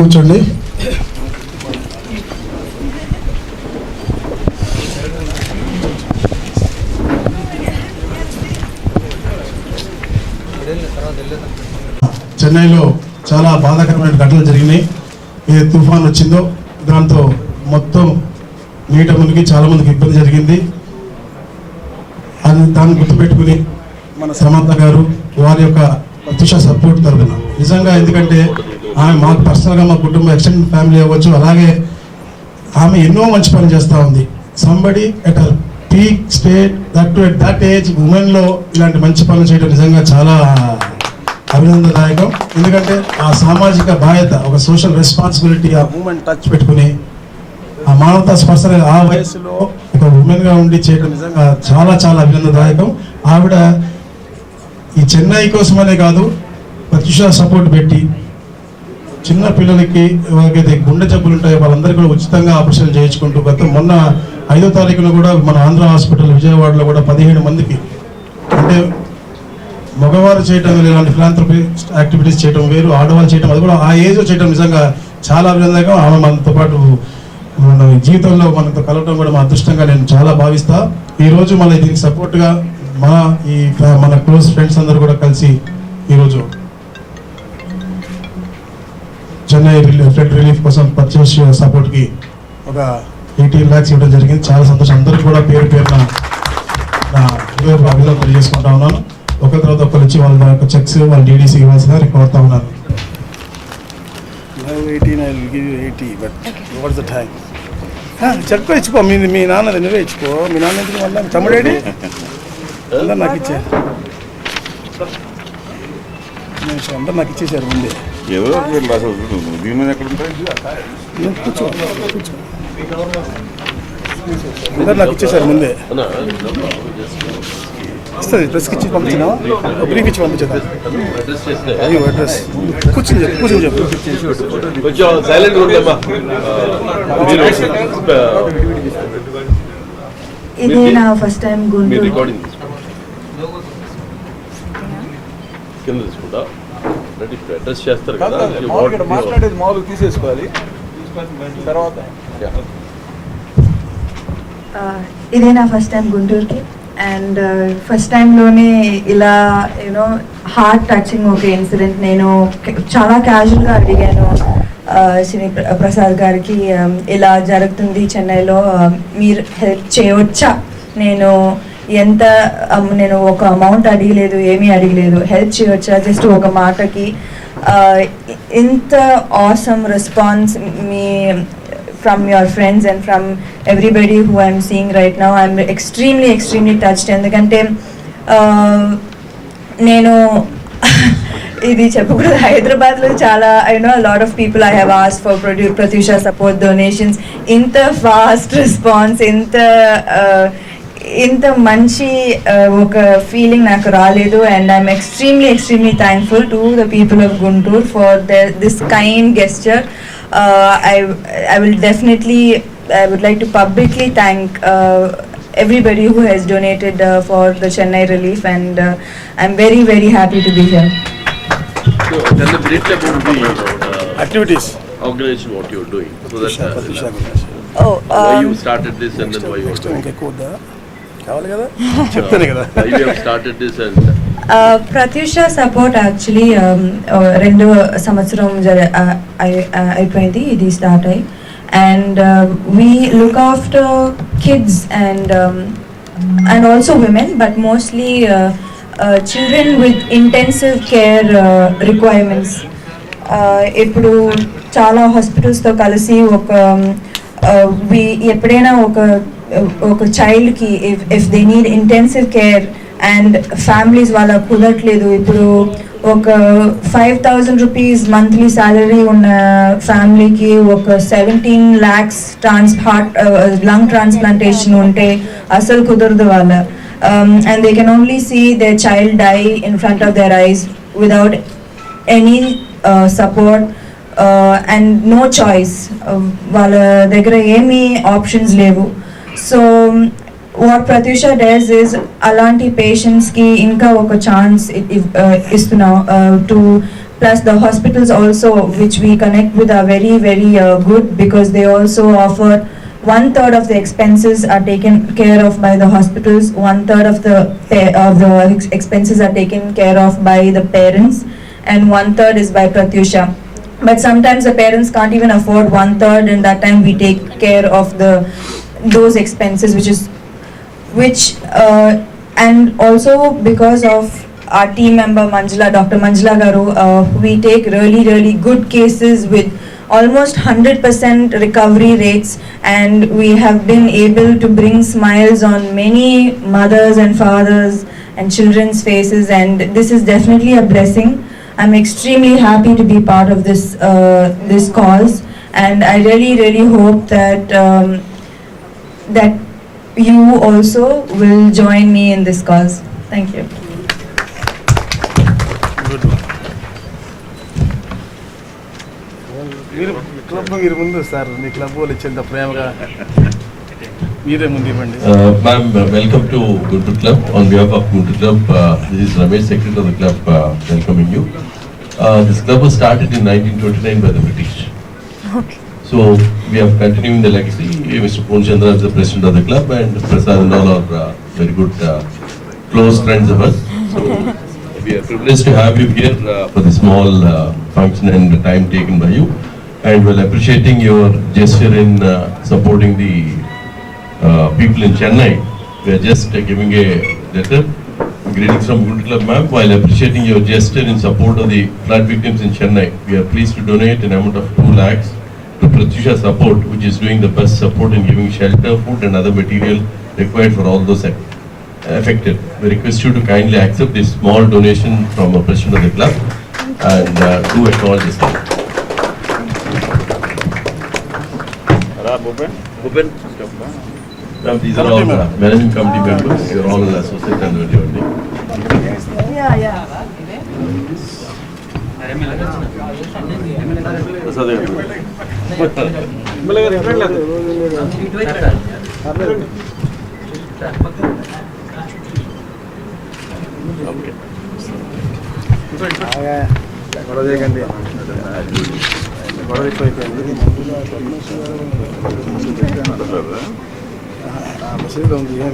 కూర్చోండి. చెన్నైలో చాలా బాధాకరమైన ఘటనలు జరిగినాయి. ఏ తుఫాన్ వచ్చిందో దాంతో మొత్తం నీట మునిగి చాలా మందికి ఇబ్బంది జరిగింది. అది దాన్ని గుర్తుపెట్టుకుని మన సమంత గారు వారి యొక్క అతిశ సపోర్ట్ తరపున. నిజంగా ఎందుకంటే ఆమె మాకు పర్సనల్గా మా కుటుంబ ఎక్స్టెండ్ ఫ్యామిలీ అవ్వచ్చు అలాగే ఆమె ఎన్నో మంచి పని చేస్తూ ఉంది. Somebody at peak state that to at that age ఉమెన్లో ఇలాంటి మంచి పనులు చేయడం నిజంగా చాలా అభినందనదాయకం. ఎందుకంటే ఆ సామాజిక బాధ్యత ఒక సోషల్ రెస్పాన్సిబిలిటీ ఆ ఉమెన్ టచ్ పెట్టుకుని ఆ మానవతా స్పర్శన ఆ వయసులో ఒక ఉమెన్గా ఉండి చేయడం నిజంగా చాలా చాలా అభినందనదాయకం. ఆవిడ ఈ చెన్నై కోసమనే కాదు ప్రత్యుష సపోర్ట్ పెట్టి చిన్న పిల్లలకి ఎవరికైతే గుండె జబ్బులు ఉంటాయో వాళ్ళందరికీ కూడా ఉచితంగా ఆపరేషన్ చేయించుకుంటూ గత మొన్న ఐదో తారీఖున కూడా మన ఆంధ్ర హాస్పిటల్ విజయవాడలో కూడా పదిహేడు మందికి అంటే మగవారు చేయటం ఇలాంటి ఫిలాంథ్రపీ యాక్టివిటీస్ చేయడం వేరు ఆడవాళ్ళు చేయడం అది కూడా ఆ ఏజ్ చేయడం నిజంగా చాలా అభినందనగా ఆమె మనతో పాటు మన జీవితంలో మనతో కలవడం కూడా మా అదృష్టంగా నేను చాలా భావిస్తా. ఈరోజు మన దీనికి సపోర్ట్గా మన ఈ మన క్లోజ్ ఫ్రెండ్స్ అందరూ కూడా కలిసి ఈరోజు చెన్నై రిలీఫ్ ఫ్లడ్ రిలీఫ్ కోసం పర్చేస్ సపోర్ట్కి ఒక ఎయిటీన్ ల్యాక్స్ ఇవ్వడం జరిగింది. చాలా సంతోషం. అందరికీ కూడా పేరు పేరున నా హృదయపూర్వక అభినందనలు తెలియజేసుకుంటా ఉన్నాను. ఒకరి తర్వాత ఒకరు వచ్చి వాళ్ళ యొక్క చెక్స్ వాళ్ళ డీడీసీ ఇవ్వాల్సిందిగా కోరుతా ఉన్నాను. Eighteen I give you eighty but what's the time check ఇచ్చిపో మీ మీ నాన్నది నువ్వే ఇచ్చిపో మీ నాన్న ఎందుకు మళ్ళీ తమ్ముడేడి అందరు నాకు ఇచ్చే అందరు నాకు ఇచ్చేసారు ముందే. ఏదో ఒకటి నువ్వు. దీని మీద ఎక్కడ ఉంటాయి అందరు నాకు ఇచ్చేసారు ముందే. ఇస్తుంది ప్రెస్కి ఇచ్చి పంపించినా బ్రీఫ్ ఇచ్చి పంపించేదా అడ్రస్ కూర్చుని చెప్పు కూర్చుని చెప్పు. కొంచెం సైలెంట్ ఇది నా ఫస్ట్ టైం గుంటూరు రికార్డింగ్ కింద తీసుకుంటా రెడీ అడ్రస్ చేస్తారు కదా మామూలుగా మాట్లాడేది మామూలుగా తీసేసుకోవాలి. తర్వాత. ఆ, ఇదే నా ఫస్ట్ టైం గుంటూరుకి. అండ్ ఫస్ట్ టైంలోనే ఇలా యూనో హార్ట్ టచింగ్ ఒక ఇన్సిడెంట్ నేను చాలా క్యాజువల్గా అడిగాను శ్రీ ప్ర- ప్రసాద్ గారికి ఇలా జరుగుతుంది చెన్నైలో మీరు హెల్ప్ చేయవచ్చా? నేను ఎంత నేను ఒక అమౌంట్ అడిగలేదు ఏమీ అడిగలేదు. హెల్ప్ చేయొచ్చా జస్ట్ ఒక మాటకి ఇంత awesome response me from your friends and from everybody who I'm seeing right now I'm extremely extremely touched ఎందుకంటే నేను ఇది చెప్పకూడదు. హైదరాబాద్లో చాలా I know lot of people I have as for ప్రొడ్యూ ప్రత్యూష సపోర్ట్ డొనేషన్స్ ఇంత ఫాస్ట్ రెస్పాన్స్ ఇంత ఇంత మంచి uh, ఒక ఫీలింగ్ నాకు రాలేదు and I'm extremely extremely thankful to the people of Guntur for this kind gesture I I will definitely I would like to publicly thank everybody who has donated uh, for the Chennai relief and uh, I'm very very happy to be here. So tell them briefly about the uh, activities organization, what you're doing. So that, uh, Oh, why um, you started this and then why you are doing. కావాలి కదా? చెప్తానే కదా. Uh, actually um, uh, రెండు సంవత్సరం uh, uh, అయిపోయింది ఇది start అయ్యి and we look after kids and and also women but mostly children with intensive care requirements ఇప్పుడు చాలా హాస్పిటల్స్తో కలిసి ఒక we ఎప్పుడైనా ఒక ఒక చైల్డ్కి if if they need intensive care and families వాళ్ళ కుదరట్లేదు ఇప్పుడు ఒక five thousand rupees monthly salary ఉన్న ఫ్యామిలీకి ఒక seventeen lakhs trans heart lung transplantation ఉంటే అసలు కుదరదు వాళ్ళ. And they can only see they child die in front of their eyes without any support and no choice వాళ్ళ దగ్గర ఏమీ ఆప్షన్స్ లేవు. so what Pratyusha does is అలాంటి పేషెంట్స్కి ఇంకా ఒక ఛాన్స్ ఇస్తున్నాం to plus the hospitals also which we connect with are very very good because they also offer one third of the expenses are taken care of by the hospitals one third of the pa- of the ex- expenses are taken care of by the parents and one third is by pratyusha but sometimes the parents can't even afford one third and that time we take care of the those expenses which is which uh, and also because of our team member Manjula, Dr. Manjula Garu, uh, we take really, really good cases with almost 100% recovery rates and we have been able to bring smiles on many mothers and fathers and children's faces and this is definitely a blessing. I'm extremely happy to be part of this, uh, this cause and I really, really hope that um, that you also will join me in this cause. Thank you. Good మీరు club మీరు ముందు sir మీ club వాళ్ళు ఇచ్చేంత ప్రేమగా మీరే ముందు ఇవ్వండి Uh, Ma'am, uh, welcome to Guntur Club. On behalf of Guntur Club, uh, this is Ramesh, Secretary of the club, uh, welcoming you. Uh, This club was started in 1929 by the British. So we are continuing the legacy. Mr. Poon Chandra is the president of the club and Prasad and all are uh, very good, uh, close friends of us. So we are privileged to have you here uh, for the small uh, function and the time taken by you. And we're appreciating your gesture in uh, supporting the uh, people in Chennai. We are just uh, giving a letter, greetings from Good Club ma'am, while appreciating your gesture in support of the flood victims in Chennai. We are pleased to donate an amount of 2 lakhs Dr. Tisha support, which is doing the best support in giving shelter, food and other material required for all those affected. We request you to kindly accept this small donation from a president of the club and uh, do acknowledge this. Bhupen? These are all uh, managing committee members. You're all associate and related. Prasad గారు గొడవ చేయకండి గొడవ ఎక్కువైపోయింది ఉంది ఏం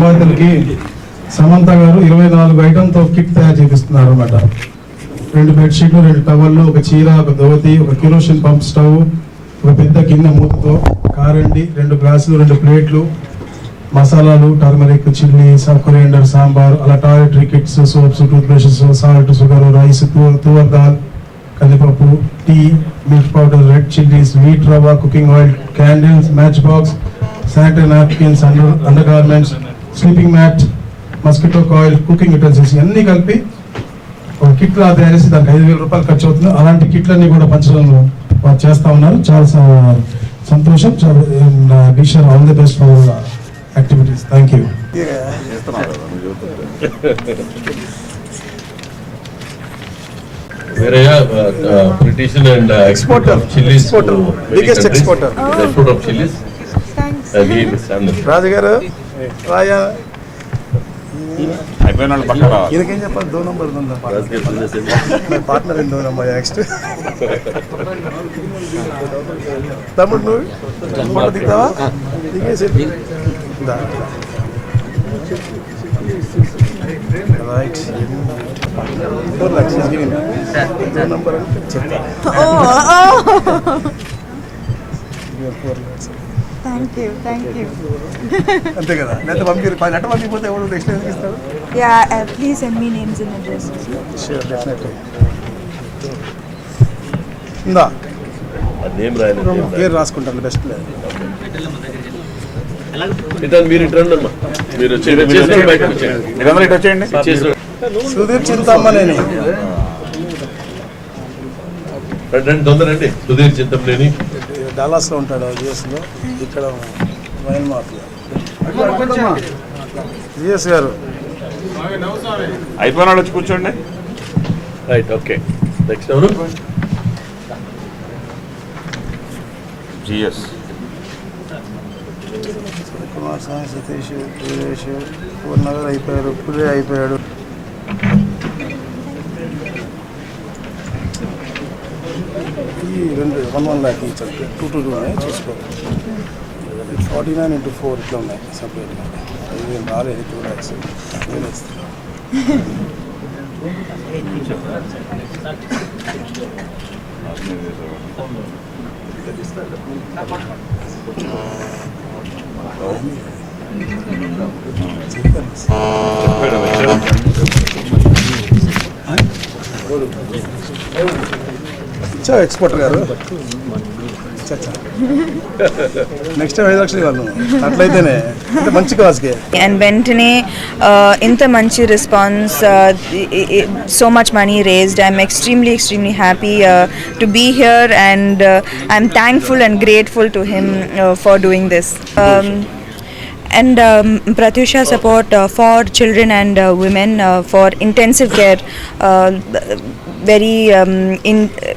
బాధితులకి సమంత గారు ఇరవై నాలుగు ఐటమ్తో కిట్ తయారు చేపిస్తున్నారు అనమాట రెండు బెడ్షీట్లు రెండు టవల్లు ఒక చీర ఒక ధోతి ఒక కిరోసిన్ పంప్ స్టవ్ ఒక పెద్ద గిన్నె మూతతో కారండి రెండు గ్లాసులు రెండు ప్లేట్లు మసాలాలు టర్మరిక్ చిల్లీ కొరియండర్ సాంబార్ అలా toiletry kits soaps tooth brushes salt sugar rice tuvar dal కందిపప్పు tea milk powder red chillies wheat rava cooking oil candles match box sanitary napkins under under garments sleeping mat mosquito coil cooking utensils ఇవన్నీ కలిపి ఒక kit లా తయారు చేసి దానికి ఐదు వేల రూపాయలు ఖర్చు అవుతుంది. అలాంటి కిట్లన్నీ కూడా పంచడం వారు చేస్తా ఉన్నారు. చాలా సంతోషం. Wish all the best for activities thank you British and uh, of chilies Exporter. Biggest. Export of chilies. He is అయిపోయిన వాళ్ళు పక్కన. ఈయనకేం చెప్పాలి? దో నంబర్ పార్ట్నర్ దో నంబర్ నెక్స్ట్ తమ్ముడు నువ్వు? ఫోటో దిగుతావా? దిగేసి. రైట్ ఫోర్ దో నంబర్ చెప్తా four lakhs Thank you, thank you. అంతే కదా? లేకపోతే పంపి పది నెట్ట పంపిపోతే ఎవరు నెక్స్ట్ ఎందుకు ఇస్తాడు Yeah, uh, please send me names and addresses. Sure definitely ఆ name రాయలేదు, పేరు రాసుకుంటాను బెస్ట్ లేదు మీరు అమ్మా. మీరు వచ్చేయండి. సుధీర్ చింతమ్మనేని. రండి, రండి, తొందర రండి. సుధీర్ చింతమనేని డాలాస్లో ఉంటాడు జిఎస్లో. ఇక్కడ వైన్ మాఫియా. జిఎస్ గారు. అయిపోయిన వాళ్ళు వచ్చి కూర్చోండి. Right okay. నెక్స్ట్ ఎవరు? జిఎస్. కుమార్ స్వామి సతీష్ వీరేష్ పూర్ణగర్ అయిపోయాడు పులే అయిపోయాడు. ఈ రెండు వన్ వన్ ల్యాక్ ఇచ్చాడు టూ టూ టూ ఉన్నాయి చూసుకో ఫార్టీ నైన్ ఇంటూ ఫోర్ ఇట్లా ఉన్నాయి సపరేట్గా ఇది రాలేదు టూ ల్యాక్స్ ఇచ్చా ఎక్స్పోర్టర్ గారు నెక్స్ట్ టైం ఐదు లక్షలు ఇవ్వాలి నువ్వు అట్లయితేనే అంటే మంచి కాజ్కే అండ్ వెంటనే ఇంత మంచి response so much money raised I'm extremely extremely happy to be here and I'm thankful and grateful to him for doing this and um, Pratyusha support uh, for children and uh, women uh, for intensive care, uh, very um, in uh,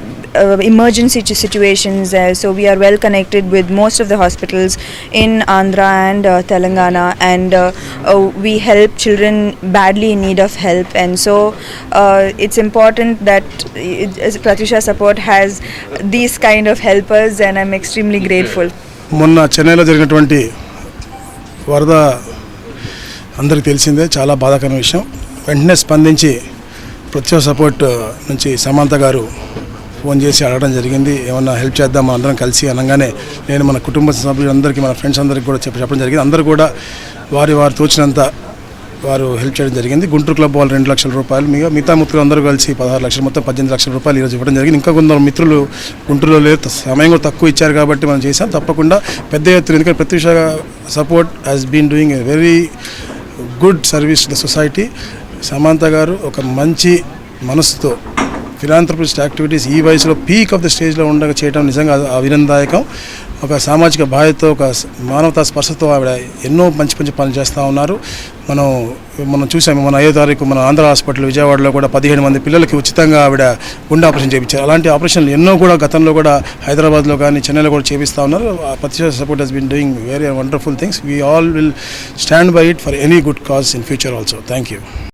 emergency ch- situations. Uh, so we are well connected with most of the hospitals in Andhra and uh, Telangana, and uh, uh, we help children badly in need of help. And so uh, it's important that uh, Pratyusha support has these kind of helpers, and I'm extremely grateful. మొన్న చెన్నైలో జరిగినటువంటి వరద అందరికీ తెలిసిందే చాలా బాధాకరమైన విషయం వెంటనే స్పందించి ప్రత్యేక సపోర్ట్ నుంచి సమంత గారు ఫోన్ చేసి అడగడం జరిగింది. ఏమన్నా హెల్ప్ చేద్దాం అందరం కలిసి అనగానే నేను మన కుటుంబ సభ్యులందరికీ మన ఫ్రెండ్స్ అందరికీ కూడా చెప్పి చెప్పడం జరిగింది. అందరూ కూడా వారి వారు తోచినంత వారు హెల్ప్ చేయడం జరిగింది. గుంటూరు క్లబ్ వాళ్ళు రెండు లక్షల రూపాయలు మిగతా మిగతా మిత్రులు అందరూ కలిసి పదహారు లక్షలు మొత్తం పద్దెనిమిది లక్షల రూపాయలు ఈరోజు ఇవ్వడం జరిగింది. ఇంకా కొందరు మిత్రులు గుంటూరులో లేదు సమయం కూడా తక్కువ ఇచ్చారు కాబట్టి మనం చేసాం తప్పకుండా పెద్ద ఎత్తున ఎందుకంటే Pratyusha support has been doing a very good service the society Samantha garu ఒక మంచి మనసుతో ఫిలాంథ్రపిస్ట్ యాక్టివిటీస్ ఈ వయసులో పీక్ ఆఫ్ ద స్టేజ్లో ఉండగా చేయడం నిజంగా అభినందాయకం ఒక సామాజిక బాధ్యతతో ఒక మానవతా స్పర్శతో ఆవిడ ఎన్నో మంచి మంచి పనులు చేస్తూ ఉన్నారు. మనం మనం చూసాము మన ఐదో తారీఖు మన ఆంధ్ర హాస్పిటల్ విజయవాడలో కూడా పదిహేడు మంది పిల్లలకి ఉచితంగా ఆవిడ గుండె ఆపరేషన్ చేయించారు అలాంటి ఆపరేషన్లు ఎన్నో కూడా గతంలో కూడా హైదరాబాద్లో కానీ చెన్నైలో కూడా చేపిస్తూ ఉన్నారు. ప్రతి support has been doing very wonderful things we all will stand by it for any good cause in future also thank you